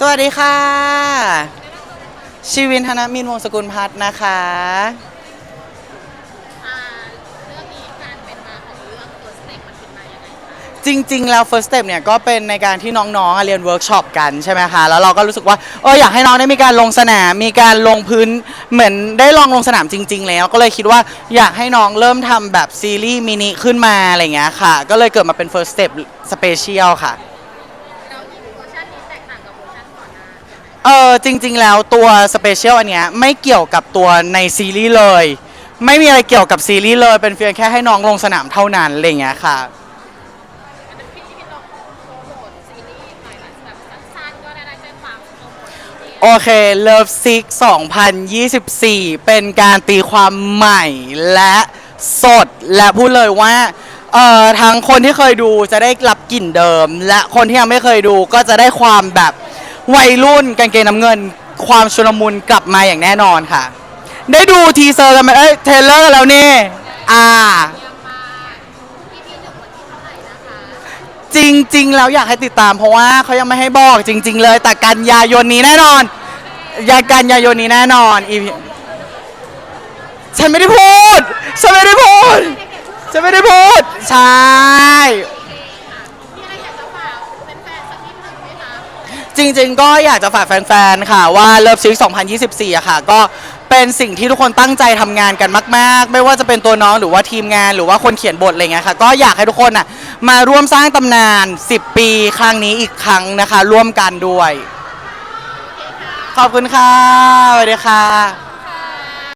สวัสดีค่ะ ชีวินธนมินวงศ์สกุลพัฒน์นะคะ อ่าเรื่องนี้การเป็นมาของเรื่องตัวสเต็กมันเป็นมายังไงคะจริง ๆ แล้ว first step เนี่ยก็เป็นในการที่น้องๆอะเรียนเวิร์กช็อปกันใช่ไหมคะ แล้วเราก็รู้สึกว่าเอออยากให้น้องได้มีการลงสนาม มีการลงพื้นเหมือนได้ลองลงสนามจริง ๆ แล้ว ก็เลยคิดว่าอยากให้น้องเริ่มทำแบบซีรีส์มินิขึ้นมาอะไรอย่างเงี้ยค่ะ ก็เลยเกิดมาเป็น first step special ค่ะ เออจริง ๆ แล้วตัวสเปเชียลอันเนี้ยไม่เกี่ยวกับตัวในซีรีส์เลย ไม่มีอะไรเกี่ยวกับซีรีส์เลยเป็นเพียงแค่ให้น้องลงสนามเท่านั้นอะไรอย่างเงี้ยค่ะอันนั้นพี่ที่ลองโปรโมทซีรีส์หน่อยแบบแบบสั้นๆก็ได้นะใจความโปรโมทซีรีส์โอเค Love Sick 2024 เป็นการตีความใหม่และสดและพูดเลยว่าเอ่อทั้งคนที่เคยดูจะได้รับกลิ่นเดิม และคนที่ยังไม่เคยดูก็จะได้ความแบบ วัยรุ่นกางเกงน้ำเงิน ความชุลมุนกลับมาอย่างแน่นอนค่ะ ได้ดูทีเซอร์กันไหมเอ้ยเทรลเลอร์แล้วนี่อ่าเยี่ยมมากพี่พี่หนึ่งวันที่เท่า จริง ๆ แล้วอยากให้ติดตามเพราะว่าเขายังไม่ให้บอกจริง ๆ เลย แต่กันยายนนี้แน่นอนยากันยายนนี้แน่นอนอีฉันไม่ได้พูด ฉันไม่ได้พูด ฉันไม่ได้พูด ใช่ มีอะไรอยากจะฝากแฟนๆสักนิดหนึ่งไหมคะ จริงๆ ก็อยากจะฝากแฟนๆ ค่ะ ว่าเลิฟซิก2024อะค่ะ ก็เป็นสิ่งที่ทุกคนตั้งใจทำงานกันมาก ๆ ไม่ว่าจะเป็นตัวน้องหรือว่าทีมงานหรือว่าคนเขียนบทอะไรเงี้ยค่ะ ก็อยากให้ทุกคนน่ะมาร่วมสร้างตำนาน 10 ปีครั้งนี้อีกครั้งนะคะ ร่วมกันด้วย ขอบคุณค่ะสวัสดีค่ะ